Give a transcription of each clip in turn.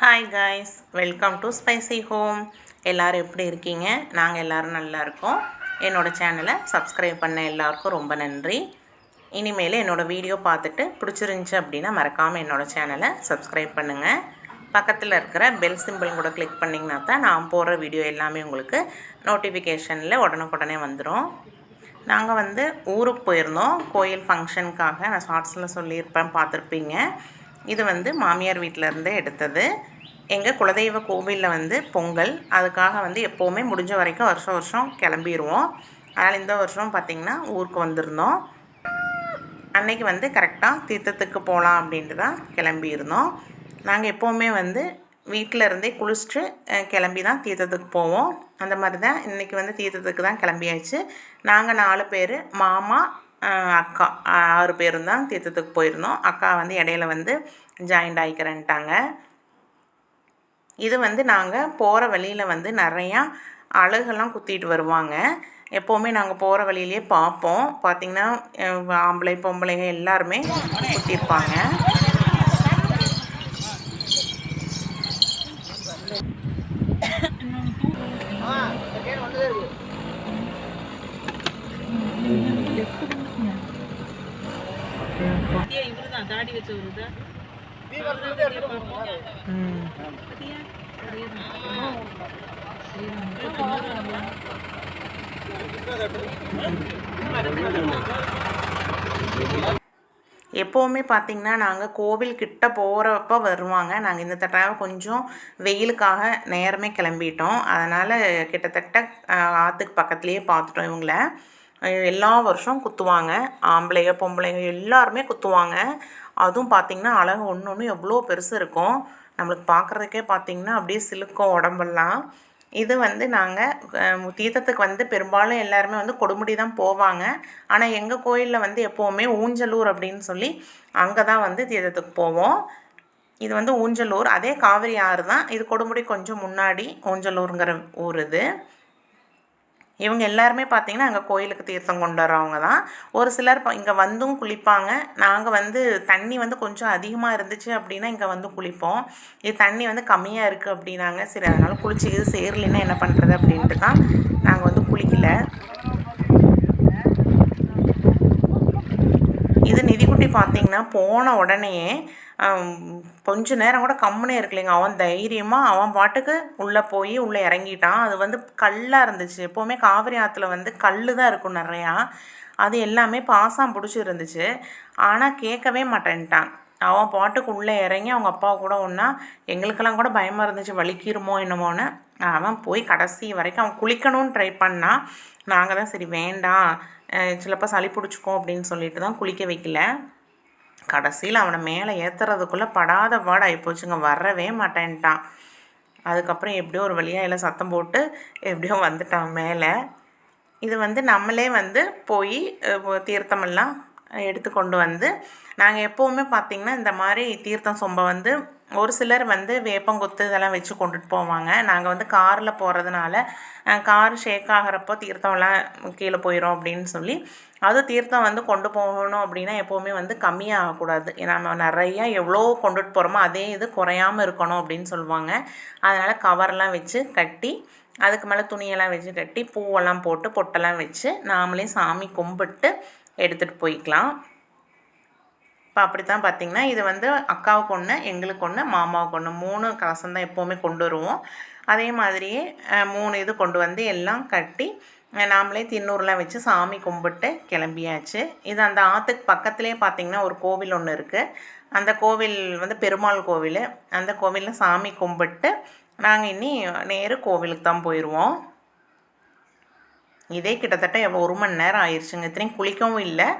Hi guys welcome to spicy home எல்லோரும் எப்படி இருக்கீங்க? நாங்கள் எல்லோரும் நல்லா இருக்கோம். என்னோடய சேனலை சப்ஸ்கிரைப் பண்ண எல்லாருக்கும் ரொம்ப நன்றி. இனிமேல் என்னோடய வீடியோ பார்த்துட்டு பிடிச்சிருந்துச்சி அப்படின்னா மறக்காமல் என்னோடய சேனலை சப்ஸ்கிரைப் பண்ணுங்கள் பக்கத்தில் இருக்கிற பெல் சிம்பிள் கூட கிளிக் பண்ணிங்கன்னா தான் நான் போடுற வீடியோ எல்லாமே உங்களுக்கு நோட்டிஃபிகேஷனில் உடனுக்குடனே வந்துடும் நாங்கள் வந்து ஊருக்கு போயிருந்தோம். கோயில் ஃபங்க்ஷனுக்காக நான் ஷார்ட்ஸில் சொல்லியிருப்பேன் பார்த்துருப்பீங்க. இது வந்து மாமியார் வீட்டிலேருந்து எடுத்தது. எங்கள் குலதெய்வ கோவிலில் வந்து பொங்கல் அதுக்காக வந்து எப்போவுமே முடிஞ்ச வரைக்கும் வருஷம் வருஷம் கிளம்பிடுவோம் அதனால் இந்த வருஷம் பார்த்திங்கன்னா ஊருக்கு வந்திருந்தோம். அன்னைக்கு வந்து கரெக்டாக தீர்த்தத்துக்கு போகலாம் அப்படின்ட்டு தான் கிளம்பியிருந்தோம். நாங்கள் எப்போவுமே வந்து வீட்டில் இருந்தே குளிச்சுட்டு கிளம்பி தான் தீர்த்தத்துக்கு போவோம். அந்த மாதிரி தான் இன்றைக்கி வந்து தீர்த்தத்துக்கு தான் கிளம்பியாச்சு. நாங்கள் நாலு பேர் மாமா அக்கா ஆறு பேரும் தான் தீர்த்தத்துக்கு போயிருந்தோம். அக்கா வந்து இடையில வந்து ஜாயிண்ட் ஆகிக்கிறேன்ட்டாங்க இது வந்து நாங்கள் போகிற வழியில் வந்து நிறையா அழகெல்லாம் குத்திட்டு வருவாங்க. எப்போவுமே நாங்கள் போகிற வழியிலே பார்ப்போம். பார்த்திங்கன்னா ஆம்பளை பொம்பளைங்க எல்லாருமே குத்திருப்பாங்க. இவருதான் தாடி வச்சவருதான். எப்போவுமே பார்த்திங்கன்னா நாங்கள் கோவில் கிட்ட போகிறப்ப வருவாங்க. நாங்கள் இந்த தடவை கொஞ்சம் வெயிலுக்காக நேரமே கிளம்பிட்டோம். அதனால் கிட்டத்தட்ட ஆற்றுக்கு பக்கத்துலேயே பார்த்துட்டோம் இவங்கள. எல்லா வருஷம் குத்துவாங்க. ஆம்பளைங்க பொம்பளைங்க எல்லாருமே குத்துவாங்க. அதுவும் பார்த்திங்கன்னா அழகு ஒன்று ஒன்று எவ்வளோ பெருசு இருக்கும். நம்மளுக்கு பார்க்குறதுக்கே பார்த்திங்கன்னா அப்படியே சிலுக்கும் உடம்பெல்லாம். இது வந்து நாங்கள் தீர்த்தத்துக்கு வந்து பெரும்பாலும் எல்லாருமே வந்து கொடுமுடி தான் போவாங்க. ஆனால் எங்கள் கோயிலில் வந்து எப்போவுமே ஊஞ்சலூர் அப்படின்னு சொல்லி அங்கே தான் வந்து தீர்த்தத்துக்கு போவோம். இது வந்து ஊஞ்சலூர். அதே காவிரி ஆறு தான். இது கொடுமுடி கொஞ்சம் முன்னாடி ஊஞ்சலூருங்கிற ஊர் இது. இவங்க எல்லாருமே பார்த்தீங்கன்னா அங்கே கோயிலுக்கு தீர்த்தம் கொண்டு வரவங்க தான் ஒரு சிலர் இங்கே வந்தும் குளிப்பாங்க. நாங்கள் வந்து தண்ணி வந்து கொஞ்சம் அதிகமாக இருந்துச்சு அப்படின்னா இங்கே வந்து குளிப்போம். இது தண்ணி வந்து கம்மியாக இருக்குது அப்படின்னாங்க. சரி அதனால் குளிச்சு இது சேரலைன்னா என்ன பண்ணுறது அப்படின்ட்டு தான் நாங்கள் வந்து குளிக்கல இது நிதிக்குட்டி பார்த்தீங்கன்னா போன உடனேயே கொஞ்ச நேரம் கூட கம்முனே இருக்கலைங்க. அவன் தைரியமாக அவன் பாட்டுக்கு உள்ளே போய் உள்ளே இறங்கிட்டான். அது வந்து கல்லாக இருந்துச்சு. எப்போவுமே காவிரி ஆற்றுல வந்து கல் தான் இருக்கும் நிறையா. அது எல்லாமே பாசம் பிடிச்சி இருந்துச்சு. ஆனால் கேட்கவே மாட்டேன்ட்டான். அவன் பாட்டுக்கு உள்ளே இறங்கி அவங்க அப்பா கூட ஒன்றா எங்களுக்கெல்லாம் கூட பயமாக இருந்துச்சு. வலிக்கிருமோ என்னமோன்னு. அவன் போய் கடைசி வரைக்கும் அவன் குளிக்கணும்னு ட்ரை பண்ணான் நாங்கள் தான் சரி வேண்டாம். சிலப்போ சளி பிடிச்சிக்கும் அப்படின்னு சொல்லிட்டு தான் குளிக்க வைக்கல. கடைசியில் அவனை மேலே ஏற்றுறதுக்குள்ளே படாத பாடாகி போச்சுங்க. வரவே மாட்டேன்ட்டான். அதுக்கப்புறம் எப்படியோ ஒரு வழியாக எல்லாம் சத்தம் போட்டு எப்படியோ வந்துட்டான் மேலே. இது வந்து நம்மளே வந்து போய் தீர்த்தமெல்லாம் எடுத்து கொண்டு வந்து நாங்கள் எப்போவுமே பார்த்திங்கன்னா இந்த மாதிரி தீர்த்தம் சொம்பை வந்து ஒரு சிலர் வந்து வேப்பங்குத்து இதெல்லாம் வச்சு கொண்டுட்டு போவாங்க. நாங்கள் வந்து காரில் போகிறதுனால கார் ஷேக் ஆகிறப்போ தீர்த்தம்லாம் கீழே போயிடும் அப்படின்னு சொல்லி அது தீர்த்தம் வந்து கொண்டு போகணும் அப்படின்னா எப்போவுமே வந்து கம்மியாகக்கூடாது நம்ம நிறையா எவ்வளோ கொண்டுட்டு போகிறோமோ அதே இது குறையாமல் இருக்கணும் அப்படின்னு சொல்லுவாங்க. அதனால் கவர்லாம் வச்சு கட்டி அதுக்கு மேலே துணியெல்லாம் வச்சு கட்டி பூவெல்லாம் போட்டு பொட்டெல்லாம் வச்சு நாமளே சாமி கும்பிட்டு எடுத்துகிட்டு போய்க்கலாம். இப்போ அப்படி தான் பார்த்தீங்கன்னா இது வந்து அக்காவுக்கு ஒன்று எங்களுக்கு ஒன்று மாமாவுக்கு ஒன்று மூணு கலசம் தான் எப்போவுமே கொண்டு வருவோம். அதே மாதிரியே மூணு இது கொண்டு வந்து எல்லாம் கட்டி நாமளே தின்னூர்லாம் வச்சு சாமி கும்பிட்டு கிளம்பியாச்சு. இது அந்த ஆற்றுக்கு பக்கத்துலேயே பார்த்தீங்கன்னா ஒரு கோவில் ஒன்று இருக்குது அந்த கோவில் வந்து பெருமாள் கோவில். அந்த கோவிலில் சாமி கும்பிட்டு நாங்கள் இனி நேரு கோவிலுக்கு தான் போயிடுவோம் இதே கிட்டத்தட்ட ஒரு மணி நேரம் ஆயிடுச்சுங்க இத்தனையும் குளிக்கவும் இல்லை.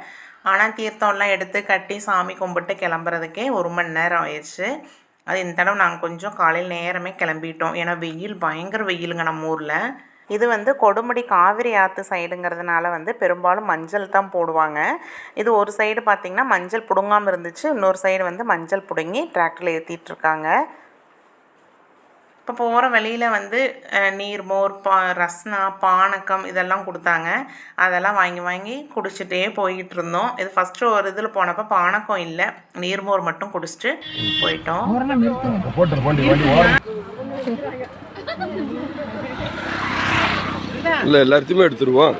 ஆனால் தீர்த்தம்லாம் எடுத்து கட்டி சாமி கும்பிட்டு கிளம்புறதுக்கே ஒரு மணி நேரம் ஆயிடுச்சு. அது இந்த தடவை நாங்கள் கொஞ்சம் காலையில் நேரமே கிளம்பிட்டோம். ஏன்னா வெயில் பயங்கர வெயிலுங்க நம்ம ஊரில். இது வந்து கொடுமுடி காவிரி ஆற்று சைடுங்கிறதுனால வந்து பெரும்பாலும் மஞ்சள் தான் போடுவாங்க. இது ஒரு சைடு பார்த்திங்கன்னா மஞ்சள் பிடுங்காமல் இருந்துச்சு. இன்னொரு சைடு வந்து மஞ்சள் பிடுங்கி டிராக்டரில் ஏற்றிட்டுருக்காங்க இப்போ போகிற வழியில் வந்து அஹ், நீர்மோர் பா ரஸ்னா பானக்கம் இதெல்லாம் கொடுத்தாங்க. அதெல்லாம் வாங்கி வாங்கி குடிச்சிட்டே போய்கிட்டு இருந்தோம். இது ஃபஸ்ட்டு ஒரு இதில் போனப்போ பானக்கம் இல்லை. நீர்மோர் மட்டும் குடிச்சிட்டு போயிட்டோம். இல்லை எல்லாத்தையுமே எடுத்துருவோம்.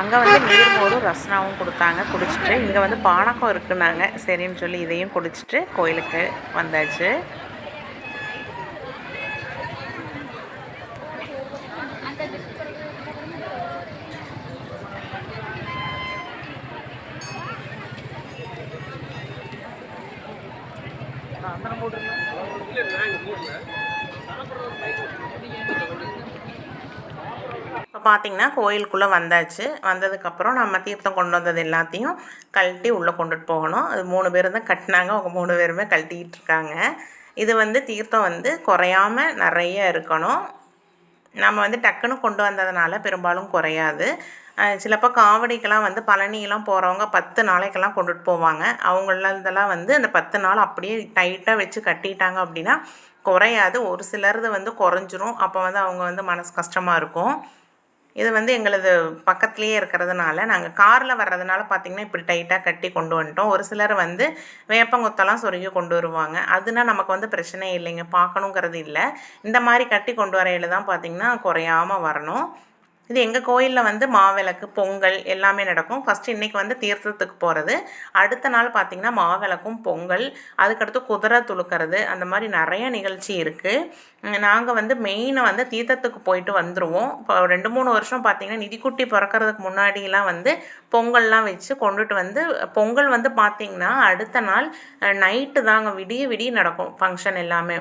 அங்கே வந்து நீர்மோரும் ரஸ்னாவும் கொடுத்தாங்க. குடிச்சிட்டு இங்கே வந்து பானகம் இருக்குன்னாங்க. சரின்னு சொல்லி இதையும் குடிச்சிட்டு கோயிலுக்கு வந்தாச்சு. பார்த்தீங்கன்னா கோயிலுக்குள்ளே வந்தாச்சு. வந்ததுக்கப்புறம் நம்ம தீர்த்தம் கொண்டு வந்தது எல்லாத்தையும் கழட்டி உள்ளே கொண்டுட்டு போகணும். அது மூணு பேர் தான் கட்டினாங்க. அவங்க மூணு பேருமே கழட்டிக்கிட்டு இருக்காங்க. இது வந்து தீர்த்தம் வந்து குறையாம நிறைய இருக்கணும். நம்ம வந்து டக்குன்னு கொண்டு வந்ததுனால பெரும்பாலும் குறையாது. சிலப்போ காவடிக்கெல்லாம் வந்து பழனியெல்லாம் போகிறவங்க பத்து நாளைக்கெல்லாம் கொண்டுட்டு போவாங்க. அவங்களதெல்லாம் வந்து அந்த பத்து நாள் அப்படியே டைட்டாக வச்சு கட்டிட்டாங்க அப்படின்னா குறையாது. ஒரு சிலரது வந்து குறைஞ்சிரும். அப்போ வந்து அவங்க வந்து மனசு கஷ்டமாக இருக்கும். இது வந்து எங்களது பக்கத்துலேயே இருக்கிறதுனால நாங்கள் காரில் வர்றதுனால பார்த்திங்கன்னா இப்படி டைட்டாக கட்டி கொண்டு வந்துட்டோம். ஒரு சிலர் வந்து வேப்பங்குத்தெல்லாம் சொருகி கொண்டு வருவாங்க. அதுனால் நமக்கு வந்து பிரச்சனை இல்லைங்க. பார்க்கணுங்கிறது இல்லை. இந்த மாதிரி கட்டி கொண்டு வரையில தான் பார்த்திங்கன்னா குறையாமல் வரணும். இது எங்கள் கோயிலில் வந்து மாவிளக்கு பொங்கல் எல்லாமே நடக்கும். ஃபஸ்ட்டு இன்றைக்கி வந்து தீர்த்தத்துக்கு போகிறது அடுத்த நாள் பார்த்திங்கன்னா மாவிளக்கும் பொங்கல் அதுக்கடுத்து குதிரை துளுக்கிறது அந்த மாதிரி நிறைய நிகழ்ச்சி இருக்குது நாங்கள் வந்து மெயினாக வந்து தீர்த்தத்துக்கு போயிட்டு வந்துடுவோம் இப்போ ரெண்டு மூணு வருஷம் பார்த்திங்கன்னா நிதிக்குட்டி பிறக்கறதுக்கு முன்னாடிலாம் வந்து பொங்கல்லாம் வச்சு கொண்டுட்டு வந்து பொங்கல் வந்து பார்த்திங்கன்னா அடுத்த நாள் நைட்டு தாங்க விடிய விடிய நடக்கும் ஃபங்க்ஷன் எல்லாமே.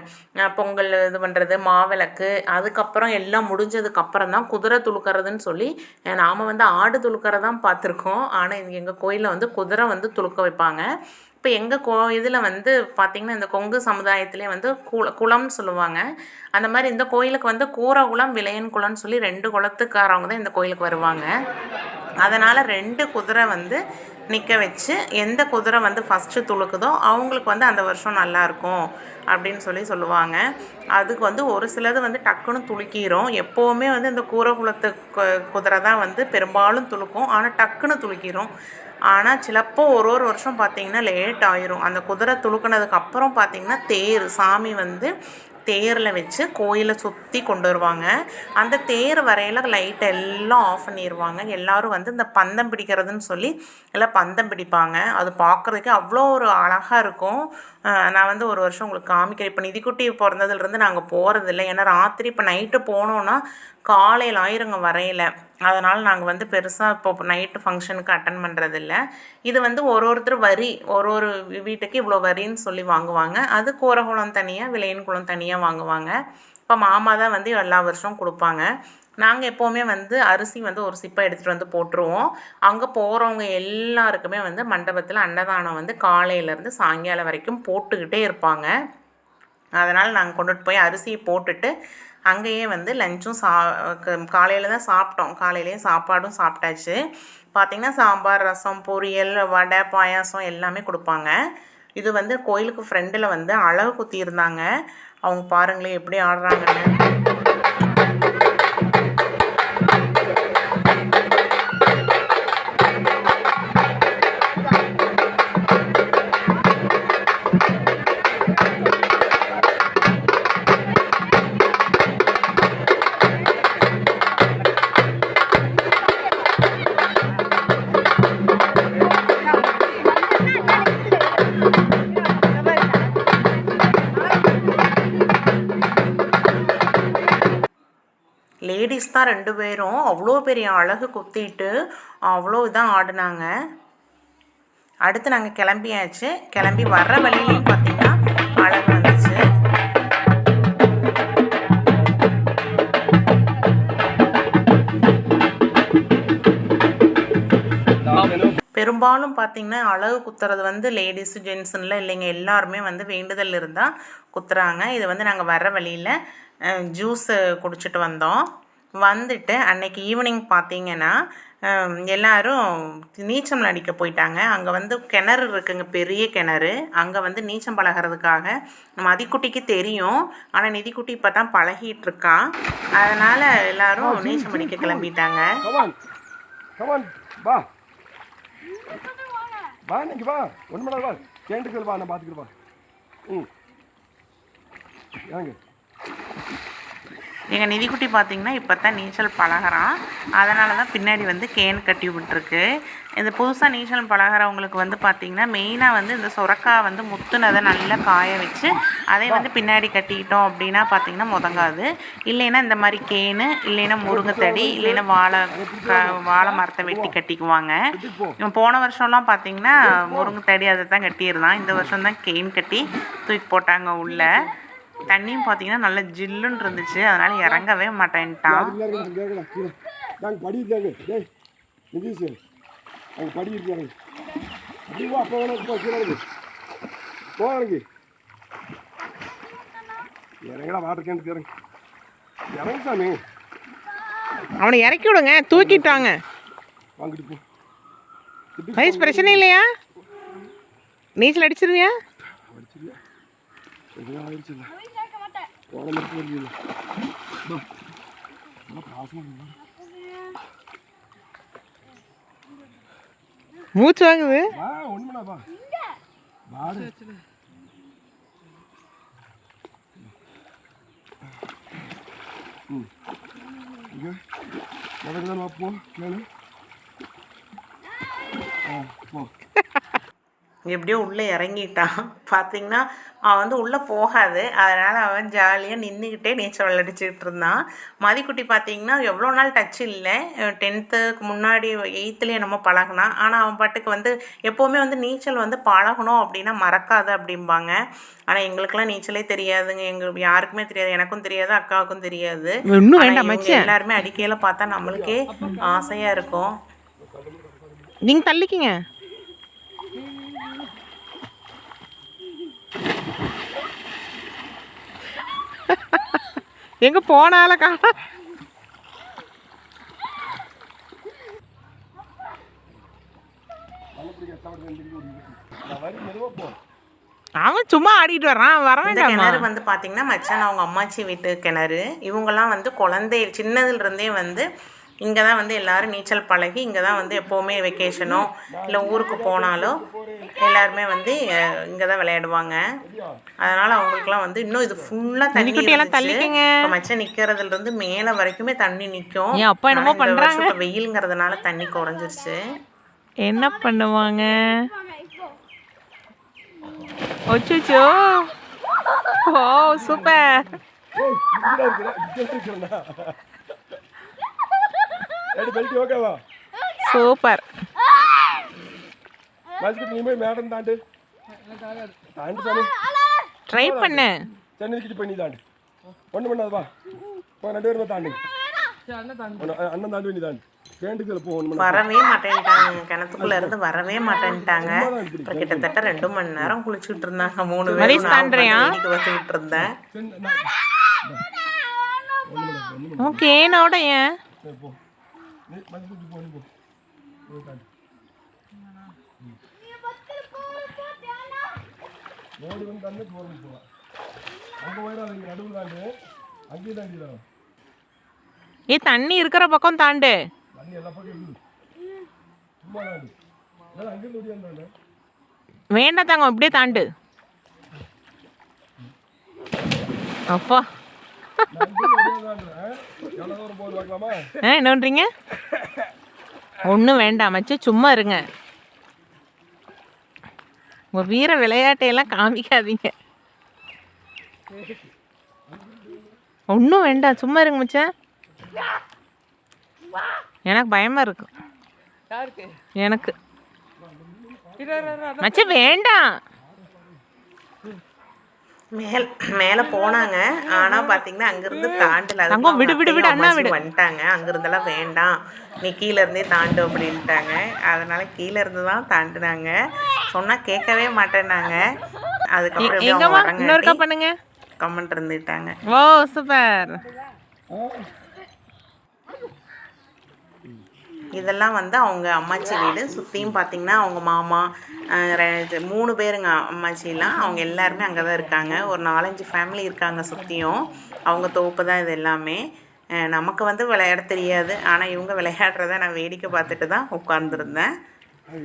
பொங்கல் இது பண்ணுறது மாவிளக்கு அதுக்கப்புறம் எல்லாம் முடிஞ்சதுக்கப்புறம் தான் குதிரை துளுக்கறதுன்னு சொல்லி நாம் நாம வந்து ஆடு துளுக்கறதான் பார்த்துருக்கோம். ஆனால் எங்கள் கோயிலில் வந்து குதிரை வந்து துளுக்க வைப்பாங்க. இப்போ எங்கள் கோ இதில் வந்து பார்த்திங்கன்னா இந்த கொங்கு சமுதாயத்திலே வந்து குள குளம்னு சொல்லுவாங்க. அந்த மாதிரி இந்த கோயிலுக்கு வந்து கூரை குளம் விளையன் குளம்னு சொல்லி ரெண்டு குளத்துக்காரவங்க தான் இந்த கோயிலுக்கு வருவாங்க. அதனால் ரெண்டு குதிரை வந்து நிற்க வச்சு எந்த குதிரை வந்து ஃபஸ்ட்டு துளுக்குதோ அவங்களுக்கு வந்து அந்த வருஷம் நல்லாயிருக்கும் அப்படின்னு சொல்லி சொல்லுவாங்க. அதுக்கு வந்து ஒரு சிலது வந்து டக்குன்னு துளுக்கிரும். எப்போவுமே வந்து இந்த கூரகுலத்து கு- குதிரை தான் வந்து பெரும்பாலும் துளுக்கும். ஆனால் டக்குன்னு துளுக்கிடும் ஆனால் சிலப்போ ஒரு ஒரு வருஷம் பார்த்திங்கன்னா லேட் ஆயிரும். அந்த குதிரை துளுக்குனதுக்கு அப்புறம் தேர் சாமி வந்து தேரில் வச்சு கோயிலை சுற்றி கொண்டு வருவாங்க. அந்த தேர் வரையில் லைட் எல்லாம் ஆஃப் பண்ணிடுவாங்க எல்லோரும் வந்து இந்த பந்தம் பிடிக்கிறதுன்னு சொல்லி எல்லாம் பந்தம் பிடிப்பாங்க. அது பார்க்குறதுக்கு அவ்வளோ ஒரு அழகாக இருக்கும். நான் வந்து ஒரு வருஷம் உங்களுக்கு காமிக்கிறேன். இப்போ நிதிக்குட்டி பிறந்ததுலேருந்து நாங்கள் போகிறதில்ல ஏன்னா ராத்திரி இப்போ நைட்டு போனோன்னா காலையில் ஆயிருங்க வரையில. அதனால் நாங்கள் வந்து பெருசாக இப்போ நைட்டு ஃபங்க்ஷனுக்கு அட்டன் பண்ணுறதில்ல இது வந்து ஒரு ஒருத்தர் வரி ஒரு ஒரு வீட்டுக்கு இவ்வளோ வரின்னு சொல்லி வாங்குவாங்க. அது கூரகுளம் தனியாக விளையின் குளம் தனியாக வாங்குவாங்க. இப்போ மாமா தான் வந்து எல்லா வருஷம் கொடுப்பாங்க. நாங்கள் எப்போவுமே வந்து அரிசி வந்து ஒரு சிப்பை எடுத்துகிட்டு வந்து போட்டுருவோம். அங்கே போகிறவங்க எல்லாருக்குமே வந்து மண்டபத்தில் அன்னதானம் வந்து காலையிலேருந்து சாயங்காலம் வரைக்கும் போட்டுக்கிட்டே இருப்பாங்க. அதனால் நாங்கள் கொண்டுட்டு போய் அரிசியை போட்டுட்டு அங்கேயே வந்து லஞ்சும் சா காலையில் தான் சாப்பிட்டோம். காலையிலேயே சாப்பாடும் சாப்பிட்டாச்சு. பார்த்திங்கன்னா சாம்பார் ரசம் பொரியல் வடை பாயாசம் எல்லாமே கொடுப்பாங்க. இது வந்து கோயிலுக்கு ஃப்ரெண்டில் வந்து அழகு குத்தியிருந்தாங்க. அவங்க பாருங்களேன் எப்படி ஆடுறாங்கன்னு. லேடிஸ் தான் ரெண்டு பேரும். அவ்வளோ பெரிய அழகு குத்திட்டு அவ்வளோ இதான் ஆடினாங்க. அடுத்து நாங்கள் கிளம்பியாச்சு. கிளம்பி வர்ற வழியிலையும் பார்த்தீங்கன்னா அழகு வந்துச்சு. பெரும்பாலும் பார்த்தீங்கன்னா அழகு குத்துறது வந்து லேடிஸு ஜென்ஸுன்னுல இல்லைங்க. எல்லாருமே வந்து வேண்டுதல் இருந்தால் குத்துறாங்க. இது வந்து நாங்கள் வர்ற வழியில் ஜூஸு குடிச்சிட்டு வந்தோம். வந்துட்டு அன்னைக்கு ஈவினிங் பார்த்தீங்கன்னா எல்லாரும் நீச்சல் அடிக்க போயிட்டாங்க. அங்கே வந்து கிணறு இருக்குங்க பெரிய கிணறு. அங்கே வந்து நீச்சம் பழகிறதுக்காக மதிக்குட்டிக்கு தெரியும். ஆனால் நிதிக்குட்டி இப்போ தான் பழகிட்டு இருக்கான் அதனால் எல்லாரும் நீச்சம் அடிக்க கிளம்பிட்டாங்க. கமான் கமான் வா. வா இன்னைக்கு வா. ஒன்று மணி வா. கேண்டுக்கள் வா நான் பார்த்துக்கிறேன் வா. ம். ஏங்க எங்கள் நிதிக்குட்டி பார்த்திங்கன்னா இப்போ தான் நீச்சல் பழகுறான். அதனால தான் பின்னாடி வந்து கேன் கட்டி விட்டுருக்கு. இந்த புதுசாக நீச்சல் பழகுறவங்களுக்கு வந்து பார்த்திங்கன்னா மெயினாக வந்து இந்த சுரக்காய் வந்து முத்துனதை நல்லா காய வச்சு அதை வந்து பின்னாடி கட்டிக்கிட்டோம் அப்படின்னா பார்த்திங்கன்னா முதங்காது இல்லைன்னா இந்த மாதிரி கேனு இல்லைன்னா முருங்கைத்தடி இல்லைன்னா வாழை வாழை மரத்தை வெட்டி கட்டிக்குவாங்க. போன வருஷம்லாம் பார்த்திங்கன்னா முருங்கைத்தடி அதை தான் கட்டியிருந்தான். இந்த வருஷம் தான் கேன் கட்டி தூக்கி போட்டாங்க உள்ளே. தண்ணியும் பார்த்தீங்கன்னா நல்ல ஜில்லுன்னு இருந்துச்சு. அதனால இறங்கவே மாட்டேன்ட்டான். நாங்கள் படி இருக்காங்க டேய் நிதிஷ். அங்கே படி இருக்காங்க அப்படி வா அப்போ வேணா போ கீழே இருக்கு போ இறங்கி. இறங்கடா வாட்டர் கேண்டு இறங்கு. இறங்கு சாமி. அவனை இறக்கி விடுங்க. தூக்கிட்டாங்க. வாங்கிட்டு போ. வயசு பிரச்சனை இல்லையா? நீச்சல் அடிச்சிருவியா? ஆயிடுச்சு இல்லை போன மட்டும் வரல நல்லா பாசமாக மூச்சு வாங்குது வா ஒன்றுமடா வா வாடு ம் இங்கே எவ்வளோ வா போ கேளு ஆ போ எப்படியோ உள்ளே இறங்கிட்டான். பார்த்தீங்கன்னா அவன் வந்து உள்ளே போகாது. அதனால் அவன் ஜாலியாக நின்றுக்கிட்டே நீச்சல் விளையாடிச்சிட்டு இருந்தான். மதிக்குட்டி பார்த்தீங்கன்னா எவ்வளோ நாள் டச் இல்லை. டென்த்துக்கு முன்னாடி எயித்துலேயே என்னமோ பழகுனான். ஆனால் அவன் பாட்டுக்கு வந்து எப்போவுமே வந்து நீச்சல் வந்து பழகணும் அப்படின்னா மறக்காது அப்படிம்பாங்க. ஆனால் எங்களுக்கெல்லாம் நீச்சலே தெரியாதுங்க. எங்களுக்கு யாருக்குமே தெரியாது. எனக்கும் தெரியாது அக்காவுக்கும் தெரியாது. எல்லாருமே அடிக்கையில பார்த்தா நம்மளுக்கே ஆசையாக இருக்கும். நீங்கள் தள்ளிக்கிங்க. எங்க போனால கா நான் வரி மெதுவாக போ அவன் சும்மா ஆடிட்டு வர்றான் வர வேண்டாமா? கிணறு வந்து பார்த்தீங்கன்னா மச்சான் அவங்க அம்மாச்சி வீட்டு கிணறு. இவங்கெல்லாம் வந்து குழந்தை சின்னதுல இருந்தே வந்து இங்கே தான் வந்து எல்லாரும் நீச்சல் பழகி இங்கே தான் வந்து எப்போவுமே வெக்கேஷனோ இல்லை ஊருக்கு போனாலும் எல்லாருமே வந்து இங்கே தான் விளையாடுவாங்க அதனால் அவங்களுக்குலாம் வந்து இன்னும் இது ஃபுல்லாக தண்ணி குட்டி எல்லாம் இருந்துச்சு. தள்ளிக்கங்க. இப்ப மச்சான் நிற்கிறதுல இருந்து மேலே வரைக்குமே தண்ணி நிற்கும் அப்பா என்னமோ பண்றாங்க. வெயிலுங்கிறதுனால தண்ணி குறைஞ்சிருச்சு என்ன பண்ணுவாங்க ஒச்சுச்சோ ஓ சூப்பர் ஓகேவா சூப்பர் மதிக்கிட்டு நீ போய் மேடம் தாண்டு தாண்டு சாமி ட்ரை பண்ணு சென்னை கிட்ட பண்ணி தாண்டு ஒன்றும் பண்ணாது வா போ ரெண்டு பேருமே தாண்டு அண்ணன் தாண்டி பண்ணி தாண்டு வரவே மாட்டேன்ட்டாங்க கிணத்துக்குள்ள இருந்து வரவே மாட்டேன்ட்டாங்க கிட்டத்தட்ட ரெண்டு மணி நேரம் குளிச்சுட்டு இருந்தாங்க மூணு பேரும் பார்த்துக்கிட்டு இருந்தேன் ஓகே ஏன் போ தாண்டு ஓடி வந்து தாண்டு போகிறது போகலாம் அங்கே போயிடாது இங்கே நடுவில் தாண்டு. அங்கேயும் தாண்டிடலாம் ஏ தண்ணி இருக்கிற பக்கம் தாண்டு. தண்ணி எல்லா பக்கம் இருக்குது சும்மா தாண்டு. இல்லை ஓடியாந்து தாண்டு வேண்டாம் தாங்க அப்படியே தாண்டு. அப்பா. ஆ என்ன பண்ணுறீங்க ஒன்றும் வேண்டாம் மச்சு சும்மா இருங்க. உங்கள் வீர விளையாட்டையெல்லாம் காமிக்காதீங்க. ஒன்றும் வேண்டாம் சும்மா இருங்க மச்சான். எனக்கு பயமாக இருக்கு. எனக்கு. மச்சான் வேண்டாம். மேல் மேலே போனாங்க. ஆனால் பார்த்தீங்கன்னா அங்கேருந்து தாண்டல. தங்கம், விடு, விடு, விடு, அண்ணா, அம்மாச்சியும் வந்துட்டாங்க. அங்கிருந்தெல்லாம் வேண்டாம். நீ கீழே இருந்தே தாண்டு அப்படின்ட்டாங்க. அதனால கீழே இருந்து தான் தாண்டுனாங்க. சொன்னால் கேட்கவே மாட்டேன்னாங்க. அதுக்கப்புறம் இன்னொருக்கா பண்ணுங்க. கமெண்ட் இருந்துட்டாங்க. Oh super. இதெல்லாம் வந்து அவங்க அம்மாச்சி வீடு. சுற்றியும் பார்த்தீங்கன்னா அவங்க மாமா இது மூணு பேருங்க அம்மாச்சிலாம். அவங்க எல்லாருமே அங்கே தான் இருக்காங்க. ஒரு நாலஞ்சு ஃபேமிலி இருக்காங்க சுற்றியும் அவங்க தோப்பு தான் இது எல்லாமே. நமக்கு வந்து விளையாட தெரியாது. ஆனால் இவங்க விளையாடுறத நான் வேடிக்கை பார்த்துட்டு தான் உட்காந்துருந்தேன்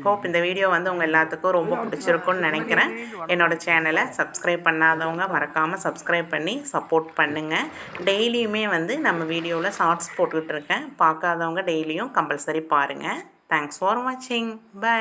ஹோப் இந்த வீடியோ வந்து உங்கள் எல்லாத்துக்கும் ரொம்ப பிடிச்சிருக்கும்னு நினைக்கிறேன். என்னோட சேனலை சப்ஸ்கிரைப் பண்ணாதவங்க மறக்காமல் சப்ஸ்கிரைப் பண்ணி சப்போர்ட் பண்ணுங்கள் டெய்லியுமே வந்து நம்ம வீடியோவில் ஷார்ட்ஸ் போட்டுக்கிட்டு இருக்கேன். பார்க்காதவங்க டெய்லியும் கம்பல்சரி பாருங்கள் தேங்க்ஸ் ஃபார் வாட்சிங் பை